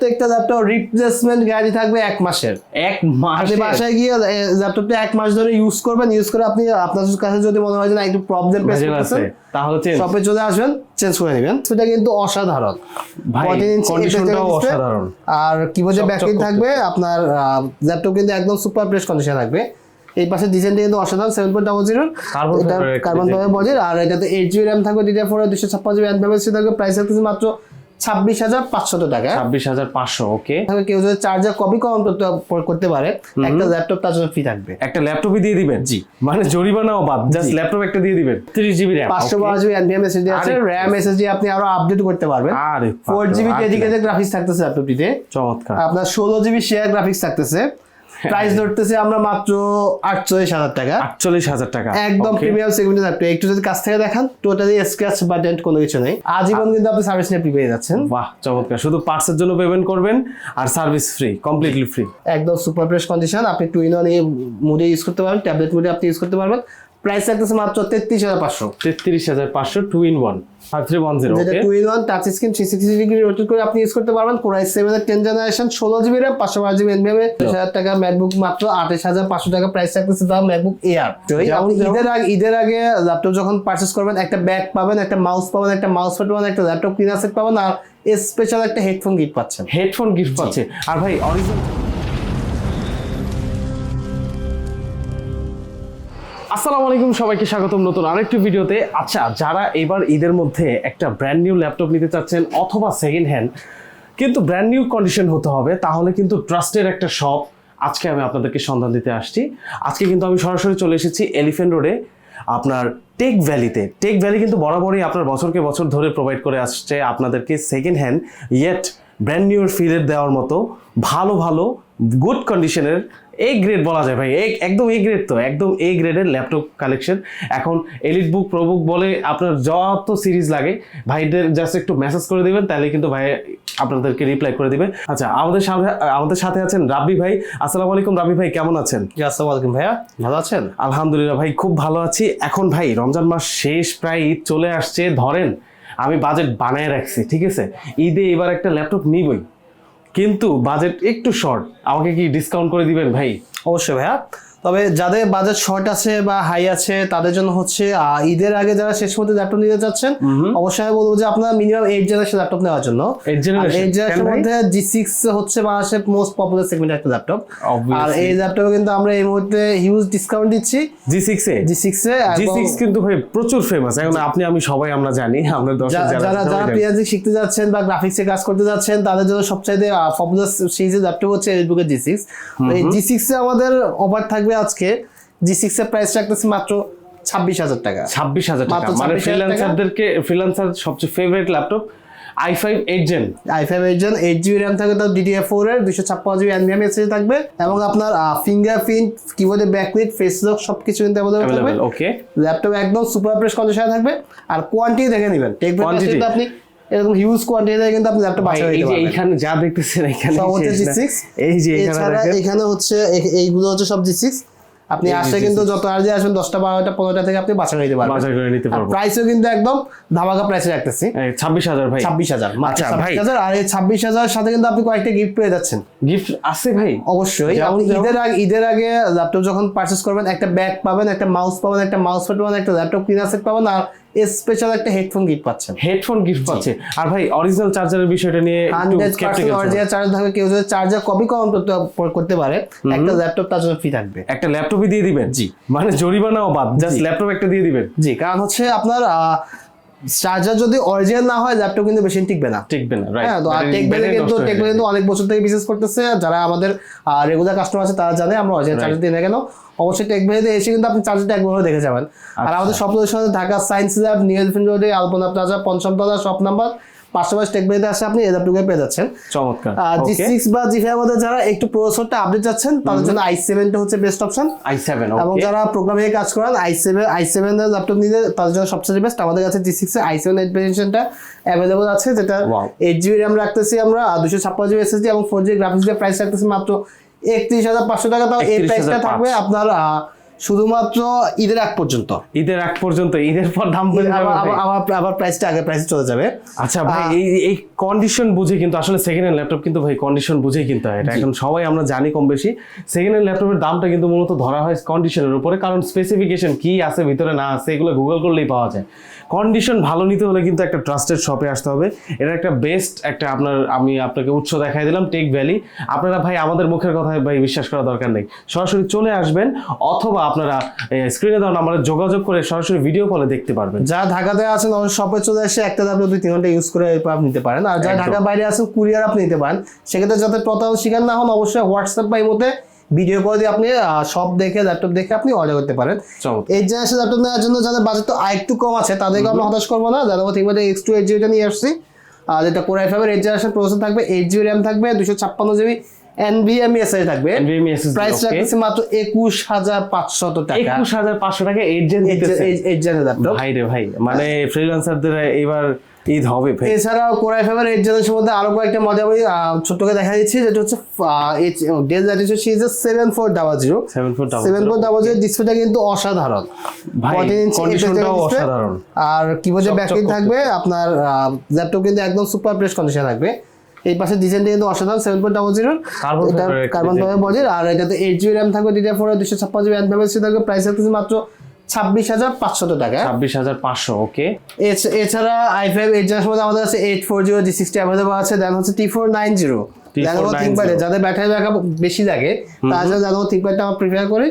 প্রত্যেকটা laptop replacement guarantee থাকবে এক মাসের। এক আপনি বাসায় গিয়ে ল্যাপটপটা এক মাস ধরে ইউজ করবেন ইউজ করে আপনি আপনার কাছে যদি মনে হয় যে না একটু প্রবলেম ফেস করতেছেন তাহলে শপে চলে আসবেন চেঞ্জ করে নেবেন। সেটা কিন্তু অসাধারণ। ভাই 14 ইঞ্চি কন্ডিশনটাও APS display, অসাধারণ। আর কিবোর্ডে চকচক ব্যাকলাইট থাকবে আপনার ল্যাপটপ কিন্তু একদম সুপার প্রেস কন্ডিশন থাকবে। এই পাশে ডিজাইনটা কিন্তু অসাধারণ seven point double zero carbon. Fibre বডির আর এটাতে এইট জিবি র্যাম থাকবে ডিডিআর ফোর দুশো ছাপ্পান্ন জিবি থাকবে। প্রাইস থাকতেছে মাত্র ছাব্বিশ হাজার পাঁচশত টাকা। ছাব্বিশ হাজার পাঁচশো ওকে। তাহলে কেউ যদি চার্জার কপি কম করতে পারে একটা ল্যাপটপ তার জন্য ফ্রি থাকবে। একটা ল্যাপটপই দিয়ে দিবেন? জি। মানে জরিমানাও বাদ জাস্ট ল্যাপটপ একটা দিয়ে দিবেন? তিরিশ জিবি র্যাম পাঁচশো বারো জিবি এনভিএম এসএসডি আছে আরে র্যাম এসএসডি আপনি আরও আপডেট করতে পারবেন। আরে ফোর জিবি ডেডিকেটেড গ্রাফিক্স থাকতেছে ল্যাপটপটিতে চমৎকার। আপনার ষোলো জিবি শেয়ার গ্রাফিক্স থাকতেছে। প্রাইস ধরতেছে আমরা মাত্র আটচল্লিশ হাজার টাকা। আটচল্লিশ হাজার টাকা। একদম প্রিমিয়াম সেগমেন্টে থাকবে। একটু যদি কাছ থেকে দেখান টোটালি স্ক্র্যাচ বা ডেন্ট কোনো কিছু নেই। আজীবন কিন্তু আপনি সার্ভিস নিয়ে পেয়ে যাচ্ছেন। বাহ চমৎকার। শুধু পার্টসের জন্য পেমেন্ট করবেন আর সার্ভিস ফ্রি কমপ্লিটলি ফ্রি একদম সুপার ফ্রেশ কন্ডিশন আপনি টু ইন ওয়ান মুডে ইউজ করতে পারবেন ট্যাবলেট মুডে আপনি ইউজ করতে পারবেন। প্রাইস থাকতেছে মাত্র তেত্রিশ হাজার পাঁচশো। তেত্রিশ হাজার পাঁচশো two in one five three one zero যেটা two in one touch screen three sixty degree rotate করে আপনি ইউজ করতে পারবেন। কোরাই সেভেন এর টেন জেনারেশন ষোলো জিবি র্যাম পাঁচশো বারো জিবি এনভিএম দশ হাজার টাকা ম্যাকবুক মাত্র আঠাশ হাজার পাঁচশো টাকা প্রাইস থাকতেছে দাম ম্যাকবুক এয়ার যেমন- ঈদের আগে ঈদের আগে ল্যাপটপ যখন পারচেস করবেন একটা ব্যাগ পাবেন একটা মাউস পাবেন একটা মাউস প্যাড পাবেন একটা ল্যাপটপ ক্লিনার সেট পাবেন আর স্পেশাল একটা হেডফোন গিফট পাচ্ছেন। হেডফোন গিফট পাচ্ছে আর ভাই অরিজিনাল আসসালামু আলাইকুম, সবাইকে স্বাগতম নতুন আরেকটি ভিডিওতে। আচ্ছা যারা এবার ঈদের মধ্যে একটা ব্র্যান্ড নিউ ল্যাপটপ নিতে চাচ্ছেন অথবা সেকেন্ড হ্যান্ড কিন্তু ব্র্যান্ড নিউ কন্ডিশন হতে হবে, তাহলে কিন্তু ট্রাস্টের একটা শপ আজকে আমি আপনাদেরকে সন্ধান দিতে আসছি। আজকে কিন্তু আমি সরাসরি চলে এসেছি এলিফেন্ট রোডে আপনার টেক ভ্যালিতে টেক ভ্যালি কিন্তু বরাবরই আপনার বছরকে বছর ধরে প্রোভাইড করে আসছে আপনাদেরকে সেকেন্ড হ্যান্ড ইয়েট ব্র্যান্ড নিউর ফিলের দেওয়ার মতো ভালো ভালো গুড কন্ডিশনের এ গ্রেড বলা যায় ভাই। এক- একদম এ গ্রেড তো একদম এ গ্রেডের ল্যাপটপ কালেকশন এখন এলিট বুক প্রবুক বলে আপনার যত সিরিজ লাগে ভাইদের জাস্ট একটু মেসেজ করে দিবেন তাহলে কিন্তু ভাই আপনাদেরকে রিপ্লাই করে দিবে। আচ্ছা আমাদের সাথে আমাদের সাথে আছেন রাব্বি ভাই। আসসালামু আলাইকুম রাব্বি ভাই কেমন আছেন? আসসালামু আলাইকুম ভাইয়া ভালো আছেন? আলহামদুলিল্লাহ ভাই খুব ভালো আছি। এখন ভাই রমজান মাস শেষ প্রায় ঈদ চলে আসছে। ধরেন আমি বাজেট বানায় রাখছি ঠিক আছে? ঈদে এবার একটা ল্যাপটপ নিবই। কিন্তু বাজেট একটু শর্ট আমাকে কি ডিসকাউন্ট করে দিবেন ভাই? অবশ্যই ভাইয়া। তবে যাদের বাজেট শর্ট আছে বা হাই আছে তাদের জন্য হচ্ছে ঈদের আগে যারা শেষ মধ্যে ল্যাপটপ নিতে চাচ্ছেন অবশ্যই বলব যে আপনার মিনিমাম এইট জেনারেশন ল্যাপটপ নেওয়ার জন্য। এইট ভাই? মধ্যে জি সিক্স হচ্ছে বাংলাদেশের মোস্ট পপুলার সেগমেন্ট একটা ল্যাপটপ আর এই ল্যাপটপে কিন্তু আমরা এই মুহূর্তে হিউজ ডিসকাউন্ট দিচ্ছি। জি সিক্স এ? জি সিক্স এ জি সিক্স কিন্তু ভাই প্রচুর ফেমাস এখন আপনি আমি সবাই আমরা জানি আমরা যারা যারা পিএইচডি শিখতে যাচ্ছেন বা গ্রাফিক্সে কাজ করতে যাচ্ছেন তাদের জন্য সবচাইতে পপুলার সিরিজের ল্যাপটপ হচ্ছে এলবুকের জি সিক্স এই জি সিক্স এ আমাদের অফার থাকবে আজকে জি সিক্স এর প্রাইস রাখতেছি মাত্র ছাব্বিশ হাজার টাকা। ছাব্বিশ হাজার টাকা। মানে ফ্রিল্যান্সারদেরকে ফ্রিল্যান্সার সবচেয়ে favourite laptop I five eight gen I five eight gen eight GB RAM থাকবে তার ডিডিএ ফোর এর দুশো ছাপ্পান্ন জিবি এনভিএম এসএসডি থাকবে এবং আপনার ফিঙ্গারপ্রিন্ট কিবোর্ডে ব্যাকলিট ফেস লক সবকিছু কিন্তু আমাদের থাকবে। অ্যাভেলেবেল ওকে ল্যাপটপ একদম সুপার প্রেস কন্ডিশনে থাকবে। আর কোয়ান্টিটি দেখে নেবেন। Tech Quantity? আপনি এরকম হিউজ কোয়ান্টিটি কিন্তু আপনি ল্যাপটপ নিতে যে পারবেন। এইখানে যা দেখতেছেন এখানে হচ্ছে এই যে এখানে এখানে হচ্ছে এইগুলো হচ্ছে সব আপনি আসলে কিন্তু যত আর্জি আসবেন দশটা বারোটা পনেরোটা থেকে আপনি বাছা নিতে পারবেন। করে নিতে পারব। প্রাইসও কিন্তু একদম ধামাকা প্রাইসে রাখতেছি। ছাব্বিশ হাজার ভাই। ছাব্বিশ হাজার আচ্ছা, ভাই। হাজার। আর এই ছাব্বিশ হাজার সাথে কিন্তু আপনি কয়েকটা গিফট পেয়ে যাচ্ছেন। গিফট আছে ভাই। অবশ্যই। ঈদের আগে ঈদের আগে ল্যাপটপ যখন পারচেস করবেন একটা ব্যাগ পাবেন একটা মাউস পাবেন একটা মাউস প্যাড পাবেন একটা ল্যাপটপ ক্লিনার সেট পাবেন আর স্পেশাল একটা হেডফোন গিফট পাচ্ছেন। হেডফোন গিফট পাচ্ছে। আর ভাই অরিজিনাল চার্জারের বিষয়টা নিয়ে হান্ড্রেড পার্সেন্ট। অরিজিনাল চার্জার থাকবে কেউ যদি চার্জার কপি কম করতে পারে একটা ল্যাপটপ তার জন্য ফ্রি থাকবে। একটা ল্যাপটপই দিয়ে দিবেন? জি। মানে জরিমানাও বাদ জাস্ট ল্যাপটপ একটা দিয়ে দিবেন? জি কারণ হচ্ছে আপনার চার্জার যদি অরিজিনাল না হয় ল্যাপটপ কিন্তু বেশি টিকবে না। টিকবে না রাইট হ্যাঁ তো টেক ভ্যালি কিন্তু টেক ভ্যালি কিন্তু অনেক বছর থেকে বিজনেস করতেছে। যারা আমাদের রেগুলার কাস্টমার আছে তারা জানে আমরা অরিজিনাল চার্জার দিয়ে না কেন অবশ্যই টেক ভ্যালিতে এসে কিন্তু আপনি চার্জারটা একবার দেখে যাবেন। আর আচ্ছা। আমাদের সব লোকেশনে Dhaka science lab new elephant রোডে আলপনা প্লাজা পঞ্চম তলা শপ নাম্বার পাশাপাশি টেক ভ্যালিতে আসে আপনি পেয়ে যাচ্ছেন। চমৎকার। জি সিক্স বা জি ফাইভ মধ্যে যারা একটু প্রসেসরটা আপডেট যাচ্ছেন তাদের জন্য আই সেভেনটা হচ্ছে বেস্ট অপশন আই সেভেন এবং যারা প্রোগ্রামে কাজ করেন i seven i seven laptop নিলে তাদের জন্য সবচেয়ে বেস্ট আমাদের কাছে G six i seven eight ভেরিয়েশনটা available আছে যেটা. এইট জিবি র্যাম রাখতেছি আমরা দুশো ছাপ্পান্ন জিবি এসএসডি এবং ফোর জিবি গ্রাফিক্স প্রাইস রাখতেছি মাত্র একত্রিশ হাজার পাঁচশো টাকা। তাও এই 31,500 প্রাইসটা থাকবে আপনার শুধুমাত্র ঈদের আগ পর্যন্ত। ঈদের আগ পর্যন্ত ঈদের পর দাম আবার আবার- প্রাইসটা আগে প্রাইসে চলে যাবে। আচ্ছা ভাই এই এই কন্ডিশন বুঝে কিন্তু আসলে সেকেন্ড হ্যান্ড ল্যাপটপ কিন্তু ভাই কন্ডিশন বুঝেই কিনতে হয় এটা এখন সবাই আমরা জানি কম বেশি। সেকেন্ড হ্যান্ড ল্যাপটপের দামটা কিন্তু মূলত ধরা হয় কন্ডিশনের উপরে। কারণ স্পেসিফিকেশন কি আছে ভিতরে না আছে এগুলো গুগল করলেই পাওয়া যায়। কন্ডিশন ভালো নিতে হলে কিন্তু একটা ট্রাস্টেড শপে আসতে হবে। এটা একটা বেস্ট একটা আপনার আমি আপনাকে উৎস দেখাই দিলাম টেক ভ্যালি আপনারা ভাই আমাদের মুখের কথায় ভাই বিশ্বাস করা দরকার নেই। সরাসরি চলে আসবেন অথবা আপনারা স্ক্রিনে দেওয়া নাম্বারে যোগাযোগ করে সরাসরি ভিডিও কলে দেখতে পারবেন। যা ঢাকাতে আছেন শপে চলে এসে একটা ল্যাপটপ দুই তিন ঘণ্টা ইউজ করে আপনি নিতে পারেন। আর যারা। ঢাকার বাইরে আছেন কুরিয়ার আপনি নিতে পারেন। সেক্ষেত্রে যাতে প্রতারণ শিকার না হন অবশ্যই হোয়াটসঅ্যাপ বা মধ্যে ভিডিও করে দিয়ে আপনি সব দেখে ল্যাপটপ দেখে আপনি অর্ডার করতে পারেন। এই জেনারেশন ল্যাপটপ নেওয়ার জন্য যাদের বাজেট তো আরেকটু কম আছে তাদেরকে আমরা হতাশ করব না। যাদের ঠিক মতো এক্স টু এইট জিবিটা নিয়ে আসছি আর যেটা কোরাই ফাইভের এইট জেনারেশন প্রসেসর থাকবে এইট জিবি র্যাম থাকবে দুশো ছাপ্পান্ন জিবি এনভিএমই এসআই থাকবে। NVMe SSD, প্রাইস রাখতেছে মাত্র একুশ হাজার পাঁচশত টাকা। একুশ হাজার পাঁচশো টাকা এইট জেন এইট জেনের ল্যাপটপ। ভাই রে ভাই মানে ফ্রিল্যান্সারদের এবার ঈদ হবে এছাড়াও কোরাই ফাইভের এইট জেনারেশন মধ্যে আরও কয়েকটা আমি আহ, ছোট্টকে দেখা দিচ্ছি যেটা হচ্ছে ডেল ল্যাটিটিউড সিরিজের seven four double zero seven four seven four double zero ডিসপ্লেটা কিন্তু অসাধারণ ভাই 14 ইঞ্চি কন্ডিশনটাও display। অসাধারণ আর কিবোর্ডে চকচক ব্যাটারি থাকবে আপনার ল্যাপটপ কিন্তু একদম সুপার প্রেস কন্ডিশন থাকবে এই পাশে ডিজাইনটা কিন্তু অসাধারণ seven point double zero carbon. Fibre বডির আর এটাতে এইট জিবি র্যাম থাকবে ডিডিআর ফোর দুশো ছাপ্পান্ন জিবি র্যাম থাকবে প্রাইস থাকতেছে মাত্র ছাব্বিশ হাজার পাঁচশত টাকা। ছাব্বিশ হাজার পাঁচশো ওকে। এছাড়া আই ফাইভ এইট জেনারেশন মধ্যে আমাদের আছে eight four zero G sixty available আছে দেন হচ্ছে T four nine zero T490 যাদের ব্যাটারি ব্যাকআপ বেশি লাগে তাছাড়া জানো থিঙ্কপ্যাডটা আমরা প্রিফার করি।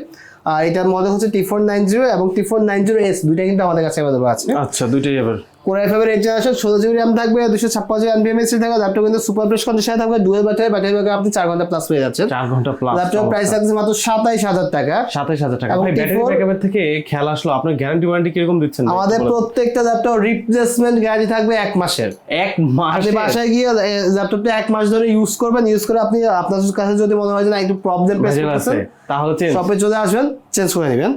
আর এটার মধ্যে হচ্ছে টি ফোর নাইন জিরো এবং T four nine zero S দুইটা কিন্তু আমাদের কাছে অ্যাভেলেবল আছে। আচ্ছা দুইটাই এবার কোরাই ফাইভের এইট জেনারেশন ষোলো জিবি র্যাম থাকবে দুশো ছাপ্পান্ন জিবি এনবিএমএস থাকবে ল্যাপটপ কিন্তু সুপার প্রেস কন্ডিশনে থাকবে ডুয়েল ব্যাটারি ব্যাটারি ব্যাকআপ আপনি চার ঘণ্টা প্লাস পেয়ে যাচ্ছেন। চার ঘণ্টা প্লাস ল্যাপটপ প্রাইস থাকছে মাত্র সাতাইশ হাজার টাকা। সাতাইশ হাজার টাকা। ভাই ব্যাটারি T4 ব্যাকআপের থেকে খেয়াল আসলো আপনার গ্যারান্টি ওয়ারেন্টি কীরকম দিচ্ছেন আমাদের প্রত্যেকটা ল্যাপটপ রিপ্লেসমেন্ট গ্যারান্টি থাকবে এক মাসের। এক আপনি মাসে বাসায় গিয়ে ল্যাপটপটা এক মাস ধরে ইউজ করবেন ইউজ করে আপনি আপনার কাছে যদি মনে হয় যে না একটু প্রবলেম আছে করতেছেন তাহলে চেঞ্জ শপে চলে আসবেন চেঞ্জ করে নেবেন।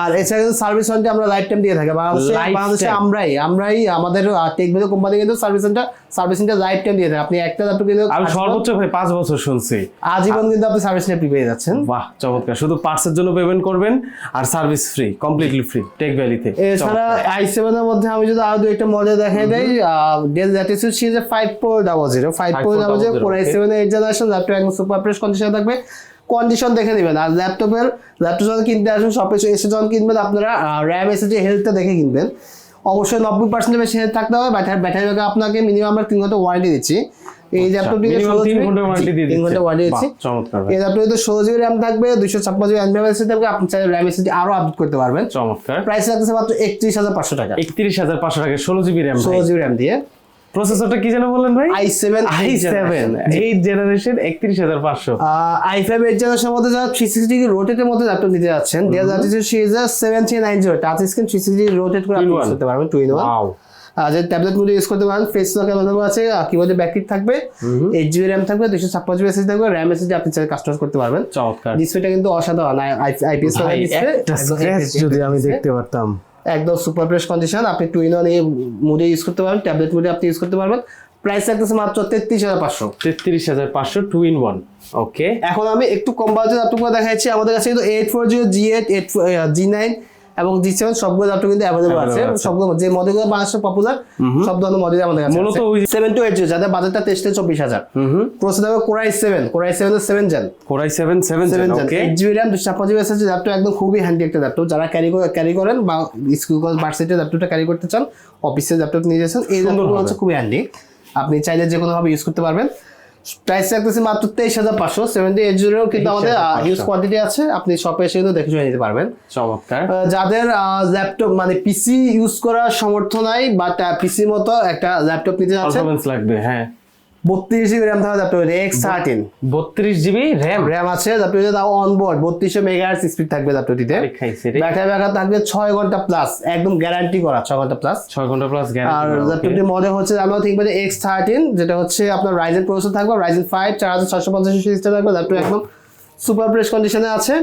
আর এছাড়া কিন্তু সার্ভিস ওয়ারেন্টি আমরা লাইফ টাইম দিয়ে থাকি। বাংলাদেশে বাংলাদেশে আমরাই আমরাই আমাদের টেক ভিডিও কোম্পানি কিন্তু service centre service centre lifetime দিয়ে থাকে আপনি একটা ল্যাপটপ কিন্তু আমি সর্বোচ্চ ভাই পাঁচ বছর শুনছি। আজীবন কিন্তু আপনি সার্ভিস নিয়ে পেয়ে যাচ্ছেন। বাহ চমৎকার। শুধু পার্টসের জন্য পেমেন্ট করবেন আর service free completely free tech ভ্যালিতে এছাড়া আই সেভেন এর মধ্যে আমি যদি আরও দু একটা মডেল দেখাই দেই ডেল ল্যাটিটিউড সিরিজে five four double zero five four double zero 5400, four I okay. Seven eight generation laptop একদম সুপার প্রেস কন্ডিশন থাকবে। কন্ডিশন দেখে নেবেন। আর ল্যাপটপের ল্যাপটপ যখন কিনতে আসবেন শপে এসে যখন কিনবেন আপনারা র্যাম এসএসডি হেলথটা দেখে কিনবেন। অবশ্যই নব্বই পার্সেন্টের বেশি থাকতে হবে। ব্যাটারি ব্যাটারি ব্যাকআপ আপনাকে মিনিমাম আমরা তিন ঘণ্টা ওয়ারেন্টি দিচ্ছি। এই ল্যাপটপটি তিন ঘণ্টা ওয়ারেন্টি দিয়ে তিন ঘণ্টা ওয়ারেন্টি দিচ্ছি দিচ্ছি। চমৎকার এই ষোলো জিবি র্যাম থাকবে দুশো ছাপ্পান্ন জিবি এনবিএম এসএসডি থাকবে আপনি চাইলে র্যাম এসএসডি আরও আপডেট করতে পারবেন। চমৎকার। প্রাইস রাখতেছে মাত্র একত্রিশ হাজার পাঁচশো টাকা। একত্রিশ হাজার পাঁচশো টাকা ষোলো জিবি র্যাম ষোলো জিবি র্যাম দিয়ে। প্রসেসরটা কি যেন বললেন ভাই? I seven i seven eight generation একত্রিশ হাজার পাঁচশো। আই ফাইভ এইট জেনারেশন মধ্যে ডিগ্রি রোটেটের মধ্যে ল্যাপটপ নিতে যাচ্ছেন nine zero touch screen three sixty rotate করে আপনি ইউজ করতে পারবেন টুইন ওয়ান যে ট্যাবলেটগুলো ইউজ করতে পারেন ফেস লক অ্যাভেলেবল আছে কিবোর্ডে ব্যাকলিট থাকবে এইট জিবি র্যাম থাকবে দুশো ছাপ্পান্ন জিবি এসএসডি থাকবে র্যাম এসএসডি আপনি চাইলে কাস্টমাইজ করতে পারবেন। চমৎকার। ডিসপ্লেটা কিন্তু অসাধারণ আইপিএস যদি আমি দেখতে পারতাম। একদম সুপার ফ্রেশ কন্ডিশন আপনি টু ইন ওয়ান এই মুডে ইউজ করতে পারবেন ট্যাবলেট মুডে আপনি ইউজ করতে পারবেন। প্রাইস রাখতেছে মাত্র তেত্রিশ হাজার পাঁচশো। তেত্রিশ হাজার পাঁচশো টু ইন ওয়ান ওকে এখন আমি একটু কম বাজেট আপনাকে দেখাচ্ছি। আমাদের কাছে কিন্তু eight four zero G eight eight G nine এবং জি সেভেন সবগুলো ল্যাপটপ কিন্তু অ্যাভেলেবল আছে। সবগুলো যে মডেলগুলো বাংলাদেশে পপুলার সব ধরনের মডেল আমাদের কাছে মূলত ওই সেভেন টু এইট যাদের বাজেটটা তেইশ চব্বিশ হাজার। প্রসেসর হবে core i seven core i seven seven gen core i seven seven seven gen eight GB RAM দুশো ছাপ্পান্ন জিবি এসএসডি ল্যাপটপ একদম খুবই হ্যান্ডি একটা ল্যাপটপ যারা ক্যারি ক্যারি করেন বা স্কুল কলেজ ভার্সিটির ল্যাপটপটা ক্যারি করতে চান অফিসে ল্যাপটপ নিয়ে যাচ্ছেন এই ল্যাপটপগুলো হচ্ছে খুবই হ্যান্ডি আপনি চাইলে যে কোনোভাবে ইউজ করতে পারবেন। প্রাইস রাখতেছি মাত্র তেইশ হাজার পাঁচশো সেভেন্টি এইট জিরো কিন্তু আমাদের 23,500 হিউজ কোয়ান্টিটি আছে। আপনি শপে এসে কিন্তু দেখে শুনে নিতে পারবেন। চমৎকার। যাদের ল্যাপটপ মানে পিসি ইউজ করার সমর্থ নাই বা পিসির মতো একটা ল্যাপটপ নিতে যাচ্ছে লাগবে হ্যাঁ। বত্রিশ জিবি র্যাম থাকা ল্যাপটপ এক্স থার্টিন বত্রিশ জিবি র্যাম? র্যাম আছে ল্যাপটপে তাও অনবোর্ড বত্রিশশো মেগাহার্স স্পিড থাকবে ল্যাপটপটিতে ব্যাটারি ব্যাকআপ থাকবে ছয় ঘণ্টা প্লাস একদম গ্যারান্টি করা ছয় ঘণ্টা প্লাস ছয় ঘণ্টা প্লাস আর ল্যাপটপটির মডেল হচ্ছে আমরা ঠিক মানে এক্স থার্টিন যেটা হচ্ছে আপনার রাইজেন প্রসেসর থাকবে রাইজেন ফাইভ চার হাজার ছশো পঞ্চাশ থাকবে ল্যাপটপ একদম সুপার প্রেস কন্ডিশনে আছে।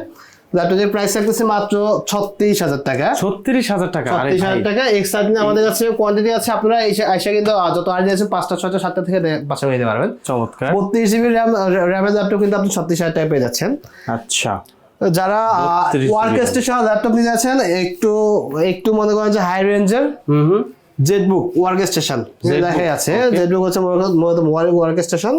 ল্যাপটপের প্রাইস থাকতেছে মাত্র ছত্রিশ হাজার টাকা। ছত্রিশ হাজার টাকা আরে ছত্রিশ হাজার টাকা এক্স থার্টিন আমাদের কাছে কোয়ান্টিটি আছে আপনারা এসে কিন্তু যত আর্জি আছে পাঁচটা ছয়টা সাতটা থেকে বাসা হয়ে পারবেন। চমৎকার। বত্রিশ জিবি র্যাম র্যামের ল্যাপটপ কিন্তু আপনি ছত্রিশ হাজার টাকা পেয়ে যাচ্ছেন। আচ্ছা। যারা 32 ওয়ার্ক স্টেশন ল্যাপটপ নিতে যাচ্ছেন একটু একটু মনে করেন যে হাই রেঞ্জের জেটবুক ওয়ার্ক স্টেশন Zetbook, দেখা যাচ্ছে okay. জেটবুক হচ্ছে মূলত workstation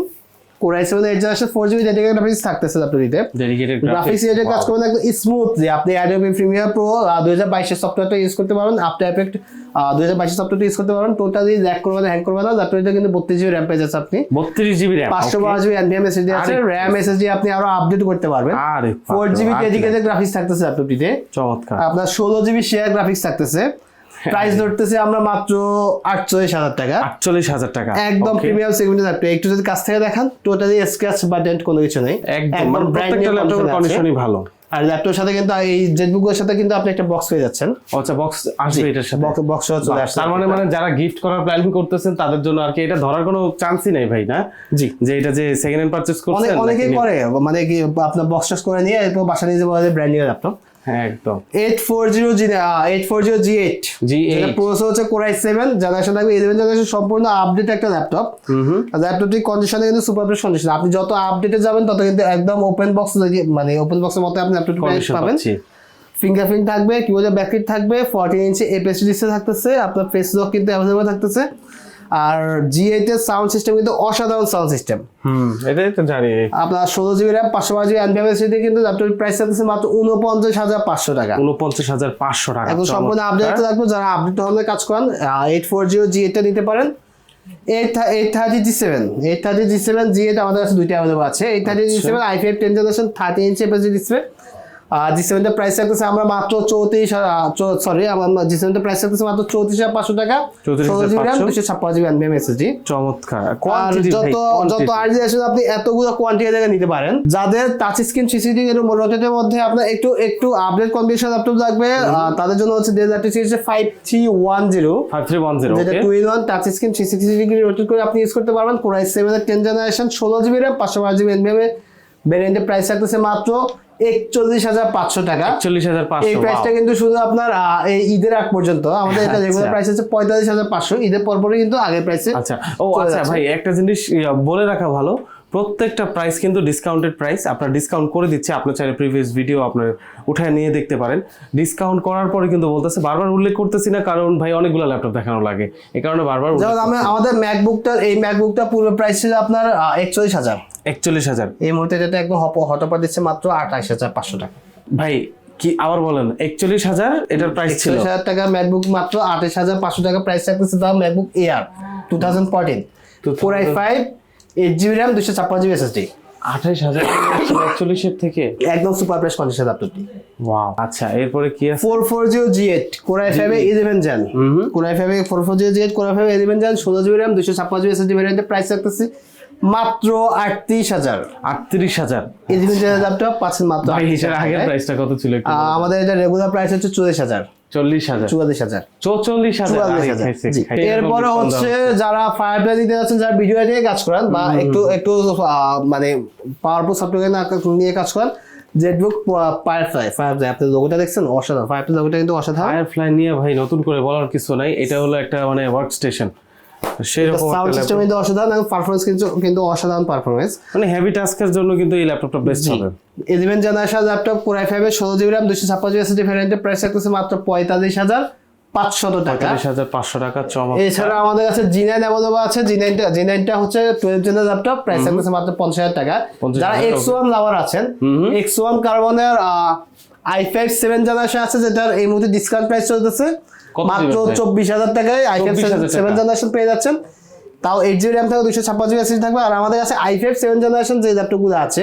core i seven eight generation four GB dedicated graphics থাকতেছে ল্যাপটপটিতে ডেডিকেটেড গ্রাফিক্স রিলেটেড কাজ করবেন একদম স্মুথলি আপনি অ্যাডোবি প্রিমিয়ার প্রো দুই হাজার বাইশের সফটওয়্যারটা ইউজ করতে পারবেন আফটার এফেক্ট দুই হাজার বাইশের সফটওয়্যারটা ইউজ করতে পারবেন টোটালি ল্যাক করবে না হ্যাং করবে না ল্যাপটপটিতে কিন্তু বত্রিশ জিবি র্যাম যাচ্ছে আপনি। বত্রিশ জিবি র্যাম পাঁচশো বারো জিবি এনভিএম এসএসডি আছে র্যাম এসএসডি আপনি আরও আপডেট করতে পারবেন। আরে ফোর জিবি ডেডিকেটেড গ্রাফিক্স থাকতেছে ল্যাপটপটিতে চমৎকার। আপনার ষোলো জিবি শেয়ার গ্রাফিক্স থাকতেছে। প্রাইস ধরতেছে আমরা মাত্র আটচল্লিশ হাজার টাকা। আটচল্লিশ হাজার টাকা। একদম প্রিমিয়াম সেগমেন্টে থাকবে একটু যদি কাছ থেকে দেখান টোটালি স্ক্র্যাচ বা ডেন্ট কোনো কিছু নেই। একদম মানে প্রত্যেকটা ল্যাপটপের কন্ডিশনই ভালো। আর ল্যাপটপের সাথে কিন্তু এই জেটবুকের সাথে কিন্তু আপনি একটা বক্স পেয়ে যাচ্ছেন। আচ্ছা বক্স আসবে এটার সাথে? বক্স চলে আসছে তার মানে মানে যারা গিফট করার প্ল্যানিং করতেছেন তাদের জন্য আর কি এটা ধরার কোনো চান্সই নেই ভাই না? জি। যে এটা যে সেকেন্ড হ্যান্ড পারচেজ অনেক করছেন অনেকেই করে মানে কি আপনার বক্স করে নিয়ে এরপর বাসা নিয়ে যাব ব্র্যান্ড নিউ ল্যাপটপ হ্যাঁ একদম। Eight four zero G eight four zero G eight G8 processor হচ্ছে কোরাই সেভেন জেনারেশন থাকবে ইলেভেন জেনারেশন সম্পূর্ণ আপডেট একটা ল্যাপটপ ল্যাপটপটি কন্ডিশনে কিন্তু সুপার কন্ডিশন আপনি যত আপডেটে যাবেন তত কিন্তু একদম ওপেন বক্স মানে ওপেন বক্সের মতো আপনি পাবেন। ফিঙ্গারপ্রিন্ট থাকবে কিবোর্ডে ব্যাকলিট থাকবে ফোরটিন ইঞ্চি এপিএসডি ডিসপ্লে থাকতেছে আপনার ফেস লক কিন্তু অ্যাভেলেবল থাকতেছে। আর জি এইট এর সাউন্ড সিস্টেম কিন্তু অসাধারণ সাউন্ড সিস্টেম হুম এটাই তো জানি। আপনার ষোলো জিবি র্যাম পাঁচশো বারো জিবি এনভিএম এসএসডি কিন্তু ল্যাপটপের প্রাইস থাকতেছে মাত্র উনপঞ্চাশ হাজার পাঁচশো টাকা। উনপঞ্চাশ হাজার পাঁচশো টাকা এখন সম্পূর্ণ আপডেট। থাকবে যারা আপডেট হলে কাজ করেন এইট ফোর জিরো জি এইটটা নিতে পারেন। Eight thirty G seven eight thirty G seven G eight আমাদের কাছে দুইটা অ্যাভেলেবল আছে। Eight thirty G seven i five ten generation thirty inch APSD display G price থাকতেছে আমরা মাত্র চৌত্রিশ সরি আমরা জি প্রাইস থাকতেছে মাত্র চৌত্রিশ হাজার পাঁচশো টাকা। 34,500 ষোলো জিবি র্যাম দুশো ছাপ্পান্ন জিবি এসএসডি চমৎকার। আর যত যত আরজি আসলে আপনি এতগুলো কোয়ান্টিটি থেকে নিতে পারেন। যাদের টাচ স্ক্রিন সিসিডি এর রোটেটের মধ্যে আপনার একটু একটু আপডেট কন্ডিশন ল্যাপটপ লাগবে। তাদের জন্য হচ্ছে Dell series five three one zero five three one zero যেটা two in one touch screen sixty degree rotate করে আপনি ইউজ করতে পারবেন। কোরাই সেভেন এর টেন জেনারেশন ষোলো জিবি র্যাম পাঁচশো বারো জিবি এনভিএম ভ্যারিয়েন্টের প্রাইস থাকতেছে মাত্র একচল্লিশ হাজার পাঁচশো টাকা। চল্লিশ হাজার এই প্রাইসটা কিন্তু শুধু আপনার এই ঈদের আগ পর্যন্ত। আমাদের এটা রেগুলার। প্রাইস হচ্ছে পঁয়তাল্লিশ হাজার পাঁচশো। ঈদের পরপরই কিন্তু আগের প্রাইসে আচ্ছা। ও আচ্ছা ভাই একটা জিনিস বলে রাখা ভালো। প্রত্যেকটা প্রাইস কিন্তু ডিসকাউন্টেড প্রাইস আপনার ডিসকাউন্ট করে দিচ্ছে। আপনার চাইলে প্রিভিয়াস ভিডিও আপনার উঠায় নিয়ে দেখতে পারেন। ডিসকাউন্ট করার পরে কিন্তু বলতেছে বারবার উল্লেখ করতেছি না কারণ ভাই অনেকগুলো ল্যাপটপ দেখানো লাগে। এই কারণে বারবার আমাদের ম্যাকবুকটা এই ম্যাকবুকটা পুরো প্রাইস ছিল আপনার একচল্লিশ হাজার। একচল্লিশ হাজার। এই মুহূর্তে যেটা একদম হটপার দিচ্ছে মাত্র আঠাশ হাজার পাঁচশো টাকা। ভাই কি আবার বলেন একচল্লিশ হাজার এটার প্রাইস ছিল? হাজার টাকা ম্যাকবুক মাত্র আঠাশ হাজার পাঁচশো টাকা প্রাইস থাকতেছে দাম MacBook Air two thousand fourteen four i five eight GB RAM দুশো ছাপ্পান্ন জিবি এসএসডি। আঠাইশ হাজার একচল্লিশের থেকে? একদম সুপার প্রাইস কন্ডিশন ল্যাপটপটি ওয়াও আচ্ছা এরপরে কি আছে? Four four zero G eight core i five eleven gen core i five four four zero G eight core i five eleven gen ষোলো জিবি র্যাম দুশো ছাপ্পান্ন জিবি এসএসডি ভ্যারিয়েন্টের price থাকতেছে মাত্র আটত্রিশ হাজার। আটত্রিশ হাজার। ইলেভেন জেন ল্যাপটপ পাচ্ছেন মাত্র 38 হিসেবে আগের প্রাইসটা কত ছিল আমাদের এটা রেগুলার প্রাইস হচ্ছে চল্লিশ হাজার। চল্লিশ হাজার। চুয়াল্লিশ হাজার। চৌচল্লিশ। এরপরে হচ্ছে যারা ফায়ার প্লাই দিতে যাচ্ছেন যারা ভিডিও এডিটে কাজ করেন বা একটু একটু মানে পাওয়ারফুল সফটওয়্যার নিয়ে কাজ করেন জেটবুক ফায়ারফ্লাই ফায়ারফ্লাই আপনি লোগোটা দেখছেন অসাধারণ। ফায়ারফ্লাই লোগোটা কিন্তু অসাধারণ। ফায়ারফ্লাই নিয়ে ভাই নতুন করে বলার কিছু নাই। এটা হলো একটা মানে ওয়ার্ক স্টেশন সেরকম সাউন্ড সিস্টেম কিন্তু অসাধারণ পারফরমেন্স কিন্তু কিন্তু অসাধারণ পারফরমেন্স মানে হেভি টাস্কের জন্য কিন্তু এই ল্যাপটপটা বেস্ট হবে। ইলেভেন জেনারেশন ল্যাপটপ কোরাই ফাইভের ষোলো জিবি র্যাম দুশো ছাপ্পান্ন জিবি এসএসডি ভ্যারিয়েন্টের প্রাইস থাকতেছে মাত্র পঁয়তাল্লিশ হাজার পাঁচশত টাকা। পাঁচশো টাকা চমক। এছাড়া আমাদের কাছে জি নাইন অ্যাভেলেবল আছে জি নাইনটা জি নাইনটা হচ্ছে টুয়েলভ জেনের ল্যাপটপ প্রাইস থাকতেছে মাত্র পঞ্চাশ হাজার টাকা। যারা এক্স ওয়ান লাভার আছেন এক্স ওয়ান কার্বনের আই ফাইভ সেভেন জেনারেশন আছে যেটার এই মুহূর্তে ডিসকাউন্ট প্রাইস চলতেছে। মাত্র চব্বিশ হাজার টাকায় আই ফাইভ সেভেন জেনারেশন পেয়ে যাচ্ছেন। তাও এইট জিবি র্যাম থাকবে দুশো ছাপ্পান্ন জিবি এসএসডি থাকবে আর আমাদের কাছে আই ফাইভ সেভেন জেনারেশন যে ল্যাপটপগুলো আছে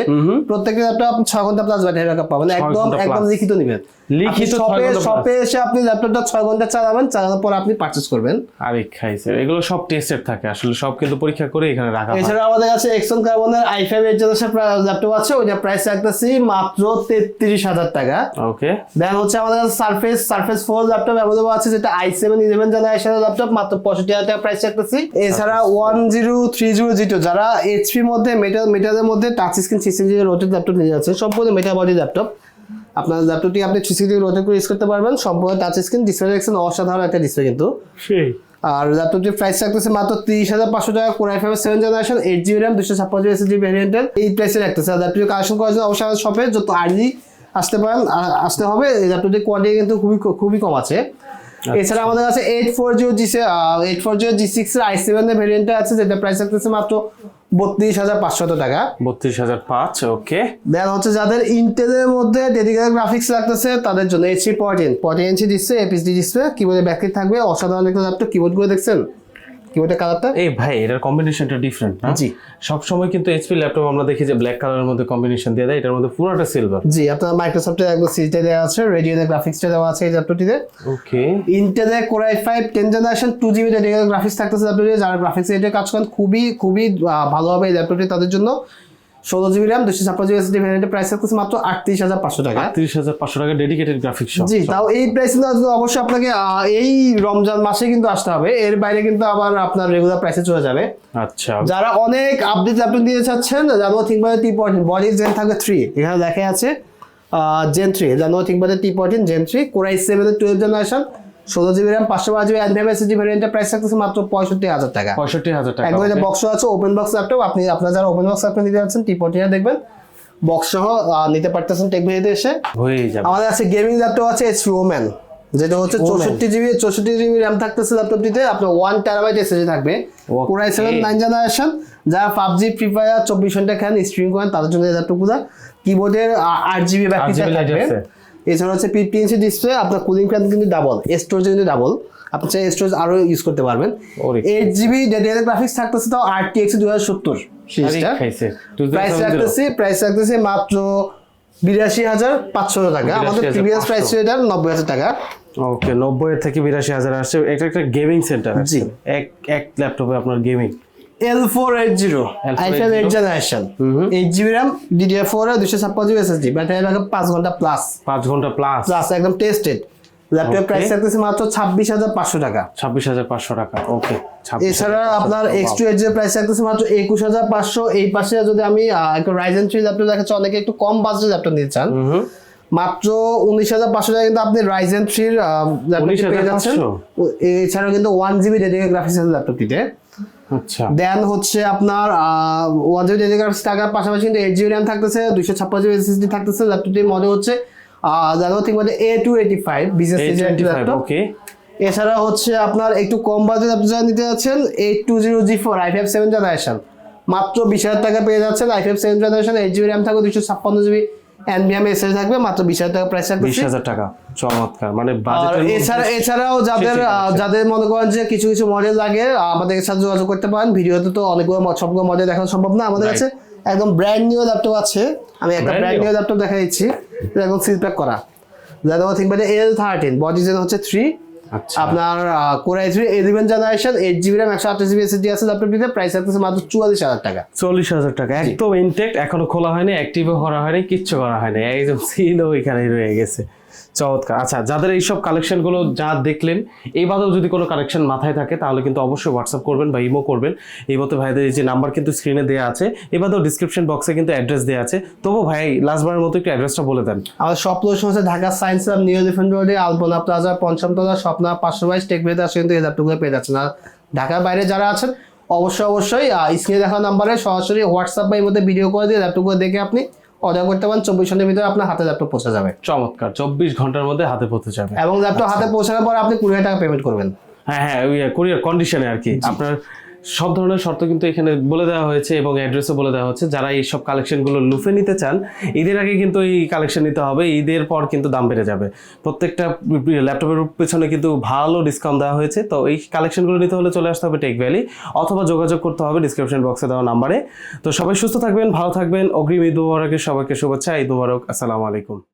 প্রত্যেকটা ল্যাপটপ ছ ছয় ঘণ্টা প্লাস ব্যাটারি ব্যাকআপ পাবেন একদম একদম লিখিত নেবেন। লিখিত শপে শপে এসে আপনি ল্যাপটপটা ছয় ঘণ্টা চালাবেন চালানোর পর আপনি পারচেস করবেন। আরে খাইছে এগুলো সব টেস্টেড থাকে আসলে সব কিন্তু পরীক্ষা করে এখানে রাখা হয়। এছাড়া আমাদের কাছে এক্সন কার্বনের i five eight generation laptop আছে ওইটা প্রাইস রাখতেছি মাত্র তেত্রিশ হাজার টাকা। ওকে দেন হচ্ছে আমাদের কাছে surface surface four laptop available আছে যেটা আই সেভেন ইলেভেন জেনারেশনের ল্যাপটপ মাত্র পঁয়ষট্টি হাজার টাকা প্রাইস রাখতেছি। এছাড়া ওয়ান জিরো থ্রি জিরো জিটো যারা এইচপির মধ্যে মেটাল মেটালের মধ্যে touch screen three sixty rotate laptop নিয়ে যাচ্ছে সম্পূর্ণ মেটা বডি ল্যাপটপ আপনার ল্যাপটপটি আপনি থ্রি সিক্সটি রোটেট করে ইউজ করতে পারবেন। সম্পূর্ণ টাচ স্ক্রিন ডিসপ্লে দেখছেন অসাধারণ একটা ডিসপ্লে কিন্তু। সেই। আর ল্যাপটপটির প্রাইস রাখতেছে মাত্র তিরিশ হাজার পাঁচশো টাকা core i five seven generation eight GB RAM দুশো ছাপ্পান্ন জিবি এসএসডি ভ্যারিয়েন্টের এই প্রাইসে রাখতেছে। আর ল্যাপটপটি কালেকশন করার জন্য অবশ্যই আমাদের শপে যত আর্লি আসতে পারেন আসতে হবে এই ল্যাপটপটির কোয়ালিটি কিন্তু খুবই খুবই কম আছে। এছাড়া আমাদের কাছে eight four zero G eight four zero G six i seven এর ভেরিয়েন্টটা আছে যেটা প্রাইস থাকতেছে মাত্র বত্রিশ হাজার পাঁচশত টাকা। বত্রিশ হাজার পাঁচ ওকে। দেন হচ্ছে যাদের ইন্টেলের মধ্যে ডেডিকেটেড গ্রাফিক্স লাগতেছে তাদের জন্য HP fourteen fourteen inch display APSD display কিবোর্ডে ব্যাকলিট থাকবে অসাধারণ একটা ল্যাপটপ কিবোর্ডগুলো দেখছেন? কিবোর্ডের কালারটা? এই ভাই এটার কম্বিনেশনটা ডিফারেন্ট না? জি। সব সময় কিন্তু এইচপি ল্যাপটপ আমরা দেখি যে ব্ল্যাক কালারের মধ্যে কম্বিনেশন দিয়ে দেয় এটার মধ্যে পুরোটা সিলভার জি আপনার মাইক্রোসফটের একদম সিরিজটা দেওয়া আছে রেডিওনের গ্রাফিক্সটা দেওয়া আছে এই ল্যাপটপটিতে ওকে ইন্টেলের core five ten generation two GB Radeon graphics থাকতেছে আপনাদের যারা গ্রাফিক্স এর কাজ করেন খুবই খুবই ভালো হবে এই ল্যাপটপটি তাদের জন্য। ষোলো জিবি র্যাম দুশো ছাপ্পান্ন জিবি এসডি ভ্যারিয়েন্টের প্রাইস থাকতেছে মাত্র আটত্রিশ হাজার পাঁচশো টাকা। তিরিশ হাজার পাঁচশো টাকা ডেডিকেটেড গ্রাফিক্স জি তাও এই প্রাইস অবশ্যই আপনাকে এই রমজান মাসে কিন্তু আসতে হবে। এর বাইরে কিন্তু আবার আপনার রেগুলার প্রাইসে চলে যাবে। আচ্ছা। যারা অনেক আপডেট ল্যাপটপ নিতে চাচ্ছেন জানো থিঙ্কবাদের টি ফোরটিন বডি জেন থাকবে থ্রি এখানে দেখা আছে জেন থ্রি জানো থিঙ্কবাদের T fourteen gen three core i সেভেনের টুয়েলভ জেনারেশন ষোলো জিবি র্যাম পাঁচশো বারো জিবি এনভিএম এসএসডি ভ্যারিয়েন্টের প্রাইস থাকতেছে মাত্র পঁয়ষট্টি হাজার টাকা। পঁয়ষট্টি হাজার টাকা okay। বক্স আছে ওপেন বক্স ল্যাপটপ আপনি আপনার যারা ওপেন বক্স ল্যাপটপ নিতে যাচ্ছেন টি দেখবেন। বক্স সহ নিতে পারতেছেন টেক ভিডিওতে এসে। আমাদের আছে গেমিং ল্যাপটপ আছে এইচপি ওম্যান যেটা হচ্ছে চৌষট্টি জিবি চৌষট্টি জিবি র্যাম থাকতেছে ল্যাপটপটিতে আপনার ওয়ান টেরাবাইট এসএসডি থাকবে। Core i seven nine generation যারা পাবজি ফ্রি ফায়ার চব্বিশ ঘণ্টা খেলেন স্ট্রিম করেন তাদের জন্য ল্যাপটপগুলো কিবোর্ডের আট জিবি ব্যাটারি থাকবে। এছাড়া হচ্ছে ইঞ্চি ডিসপ্লে আপনার কুলিং ফ্যান কিন্তু ডাবল স্টোরেজ কিন্তু ডাবল আপনি চাই স্টোরেজ আরও ইউজ করতে পারবেন। এইট জিবি ডেডিকেটেড গ্রাফিক্স থাকতেছে তাও আর টি এক্স দুই হাজার সত্তর। সিরিজটা প্রাইস 2070 রাখতেছি প্রাইস রাখতেছি মাত্র বিরাশি হাজার পাঁচশো টাকা। আমাদের প্রিভিয়াস প্রাইস ছিল এটা নব্বই হাজার টাকা। ওকে নব্বই থেকে বিরাশি হাজার আসছে। এটা একটা গেমিং সেন্টার জি। এক এক ল্যাপটপে আপনার gaming L four eight zero i five eight generation eight GB RAM DDR four দুশো ছাপ্পান্ন জিবি এসএসডি ব্যাটারি ব্যাকআপ পাঁচ ঘণ্টা প্লাস পাঁচ ঘণ্টা প্লাস প্লাস একদম টেস্টেড ল্যাপটপ প্রাইস রাখতেছি মাত্র ছাব্বিশ হাজার পাঁচশো টাকা। ছাব্বিশ হাজার পাঁচশো টাকা। ওকে এছাড়া আপনার এক্স টু এইট প্রাইস রাখতেছে মাত্র একুশ হাজার পাঁচশো। এই পাশে যদি আমি আহ, একটা রাইজেন থ্রি ল্যাপটপ দেখাচ্ছি অনেকে একটু কম ল্যাপটপ নিতে চান। মাত্র উনিশ হাজার পাঁচশো টাকা কিন্তু আপনি রাইজেন থ্রির ল্যাপটপ পেয়ে যাচ্ছেন। এছাড়াও কিন্তু ওয়ান জিবি ডেডিকেটেড গ্রাফিক্স ল্যাপটপটিতে আচ্ছা। দেন হচ্ছে আপনার ওয়ান জিবি গ্রাফিক্স থাকার পাশাপাশি কিন্তু এইট জিবি র্যাম থাকতেছে দুশো ছাপ্পান্ন জিবি এসএসডি থাকতেছে ল্যাপটপটির মডেল হচ্ছে জানো ঠিক মানে A two eighty five business okay এছাড়া হচ্ছে আপনার একটু কম বাজেট আপনি যারা নিতে যাচ্ছেন eight two zero G four i five seven generation মাত্র বিশ হাজার টাকা পেয়ে যাচ্ছেন i five seven generation eight GB RAM থাকবে দুশো ছাপ্পান্ন জিবি এনবিএম এসএস থাকবে মাত্র বিশ হাজার টাকা প্রাইস বিশ হাজার টাকা চমৎকার। মানে এছাড়া এছাড়াও যাদের। যাদের মনে করেন যে কিছু কিছু মডেল লাগে আমাদের সাথে যোগাযোগ করতে পারেন। ভিডিওতে তো অনেকগুলো সবগুলো মডেল দেখানো সম্ভব না আমাদের কাছে। একদম ব্র্যান্ড নিউ ল্যাপটপ আছে। আমি একটা ব্র্যান্ড? নিউ ল্যাপটপ দেখা দিচ্ছি একদম সিল প্যাক করা। যাদের থিঙ্কপ্যাড এল থার্টিন বডি যেন হচ্ছে থ্রি আপনার core i three eleven generation eight GB RAM একশো আঠাশ জিবি এসএসডি আছে ল্যাপটপটিতে প্রাইস থাকতেছে মাত্র চুয়াল্লিশ হাজার টাকা। চল্লিশ হাজার টাকা একদম ইনটেক্ট এখনও খোলা হয়নি অ্যাক্টিভও করা হয়নি কিচ্ছু করা হয়নি একদম সিল ওইখানেই রয়ে গেছে। চমৎকার। আচ্ছা যাদের এইসব কালেকশনগুলো যা দেখলেন, এই বাদেও যদি কোনো কালেকশন মাথায় থাকে, তাহলে কিন্তু অবশ্যই হোয়াটসঅ্যাপ করবেন বা ইমো করবেন। এই মতো ভাইদের এই যে নাম্বার কিন্তু স্ক্রিনে দেওয়া আছে। এই বাদেও ডিসক্রিপশন বক্সে কিন্তু অ্যাড্রেস দেওয়া আছে। তবু ভাই, লাস্টবারের মতো একটু অ্যাড্রেসটা বলে দেন। আমাদের সব লোকেশন হচ্ছে Dhaka Science Lab New Elephant রোডে আলপনা প্লাজা পঞ্চমতলা, স্বপ্না, পাঁচশো বাইশ টেক ভেদে আসে কিন্তু এই ল্যাপটপগুলো পেয়ে যাচ্ছেন। আর ঢাকার বাইরে যারা আছেন, অবশ্যই অবশ্যই স্ক্রিনে দেখা নাম্বারে সরাসরি হোয়াটসঅ্যাপ বা এই মধ্যে ভিডিও করে দিয়ে ল্যাপটপগুলো দেখে আপনি অর্ডার করতে পারেন চব্বিশ ঘণ্টার ভিতরে আপনার হাতে ল্যাপটপ পৌঁছে যাবে। চমৎকার চব্বিশ ঘণ্টার মধ্যে হাতে পৌঁছে যাবে। এবং ল্যাপটপ হাতে পৌঁছানোর পর আপনি কুড়ি হাজার টাকা পেমেন্ট করবেন। হ্যাঁ হ্যাঁ ওই কোরিয়ার কন্ডিশনে আর কি। আপনার সব ধরনের শর্ত কিন্তু এখানে বলে দেওয়া হয়েছে এবং অ্যাড্রেসও বলে দেওয়া হচ্ছে। যারা এই সব কালেকশনগুলো লুফে নিতে চান, ঈদের আগে কিন্তু এই কালেকশন নিতে হবে। ঈদের পর কিন্তু দাম বেড়ে যাবে। প্রত্যেকটা ল্যাপটপের পেছনে কিন্তু ভালো ডিসকাউন্ট দেওয়া হয়েছে। তো এই কালেকশনগুলো নিতে হলে চলে আসতে হবে টেক ভ্যালি অথবা যোগাযোগ করতে হবে ডিসক্রিপশন বক্সে দেওয়া নাম্বারে তো সবাই সুস্থ থাকবেন, ভালো থাকবেন। অগ্রিম ঈদ মুবারকের সবাইকে শুভেচ্ছা। ঈদ মুবারক। আসসালামু আলাইকুম।